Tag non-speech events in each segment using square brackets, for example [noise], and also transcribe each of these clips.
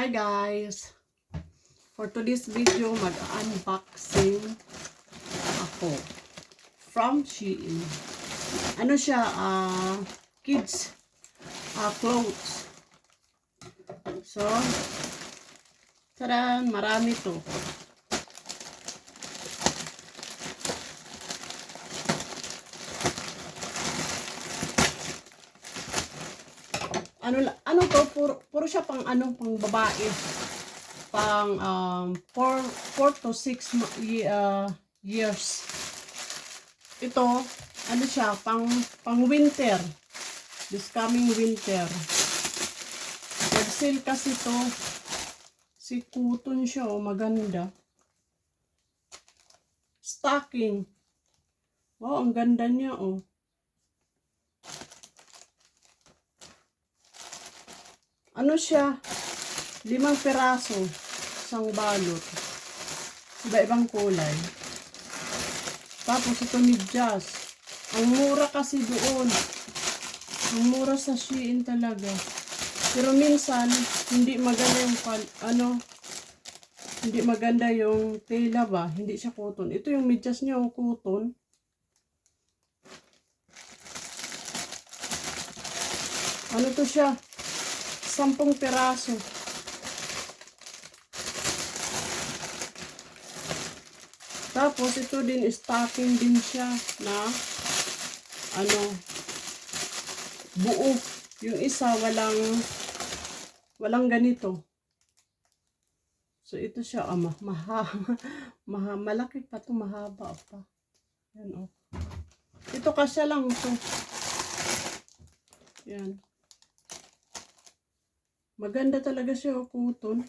Hi guys! For today's video, mag-unboxing ako from Shein. Ano siya, ah, kids ah, clothes. So, taran, marami to. Ano, ano to, puro, puro siya pang ano, pang babae. Pang um, 4, 4 to 6 ma- ye- uh, years. Ito, ano siya, pang, pang winter. This coming winter. Nag-sale kasi to. Si Kuton siya, oh, maganda. Stocking. Wow, ang ganda niya, oh. Ano siya? Limang peraso. Isang balot. Iba-ibang kulay. Tapos ito medyas. Ang mura kasi doon. Ang mura sa Shein talaga. Pero minsan, hindi maganda yung ano, hindi maganda yung tela ba? Hindi siya cotton. Ito yung medyas niya, yung cotton. Ano to siya? Sampung peraso. Tapos ito din stocking din siya na ano buo. Yung isa walang walang ganito. So ito siya ah, ma maha, [laughs] malaki pa to mahaba pa. Yan oh. Ito kasya lang to. Yan. Maganda talaga siya, oh, cotton.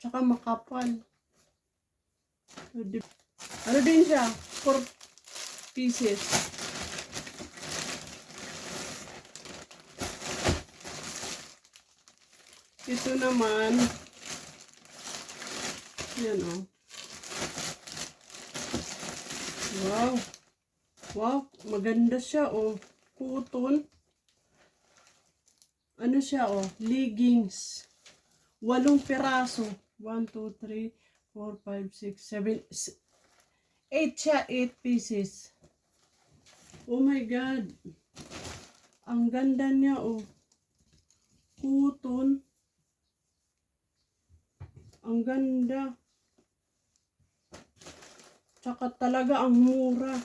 Tsaka makapal. Ano din siya? 4 pieces. Ito naman, yan oh. Wow. Wow, maganda siya oh. Cotton ano siya oh, leggings. Walong peraso. 1, 2, 3, 4, 5, 6, 7, 8 siya, 8 pieces. Oh my God. Ang ganda niya oh. Kuton. Ang ganda. Tsaka talaga ang mura.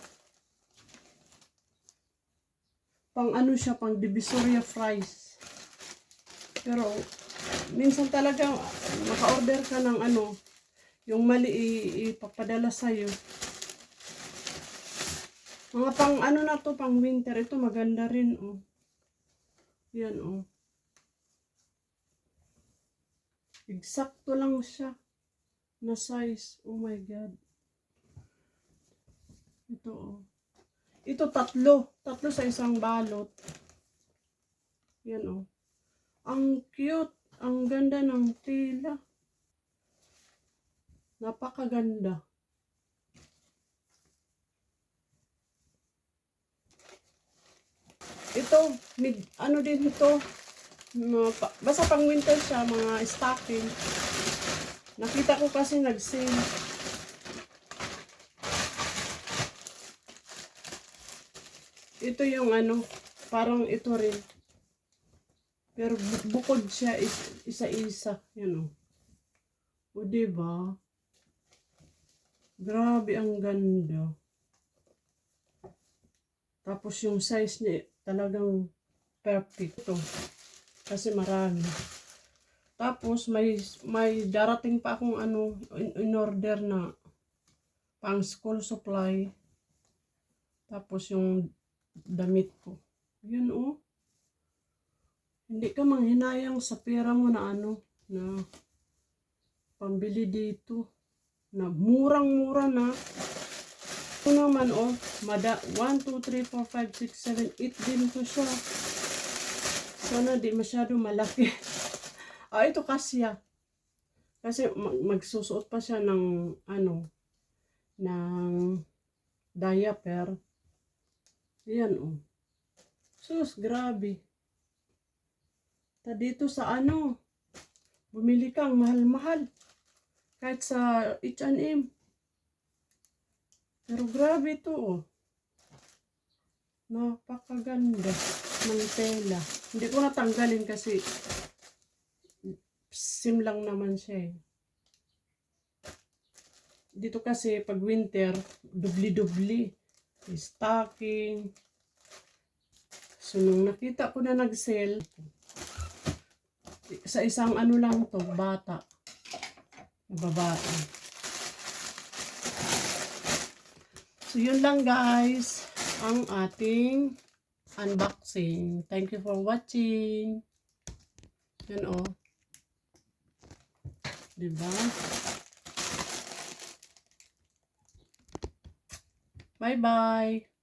Pang ano siya, pang divisoria fries. Pero, minsan talaga, maka-order ka ng ano, yung mali ipapadala sa'yo. Mga pang ano na to, pang winter. Ito maganda rin, oh. Yan, oh. Eksakto lang siya na size. Oh my God. Ito, oh. Ito tatlo. Tatlo sa isang balot. Yan, oh. Ang cute. Ang ganda ng tela. Napakaganda. Ito, mid, ano din ito, basta pang winter siya, mga stocking. Nakita ko kasi nag-sale. Ito yung ano, parang ito rin. Pero bu- bukod siya is- isa-isa. Yan o. O diba? Grabe ang ganda. Tapos yung size niya talagang perfect. Ito. Kasi marami. Tapos may may darating pa akong ano in, in order na pang school supply. Tapos yung damit ko. Yun oh. Hindi ka manghinayang sa pera mo na ano, na pambili dito. Na murang-mura na. Ito naman oh, mada 1, 2, 3, 4, 5, 6, 7, 8 din to siya. Sana di masyado malaki. [laughs] ah, ito kasya. Kasi mag- magsusuot pa siya ng ano, ng diaper. Yan oh. Sus, grabe. Ta dito sa ano, Bumili kang mahal-mahal. Kahit sa H&M. Pero grabe to oh. Napakaganda ng tela. Hindi ko natanggalin kasi sim lang naman siya eh. Dito kasi pag winter, dubli-dubli. Stocking. So nung nakita ko na nag-sale, sa isang ano lang to, bata. Babae. So yun lang guys, ang ating unboxing. Thank you for watching. Yan oh. Diba? Bye-bye.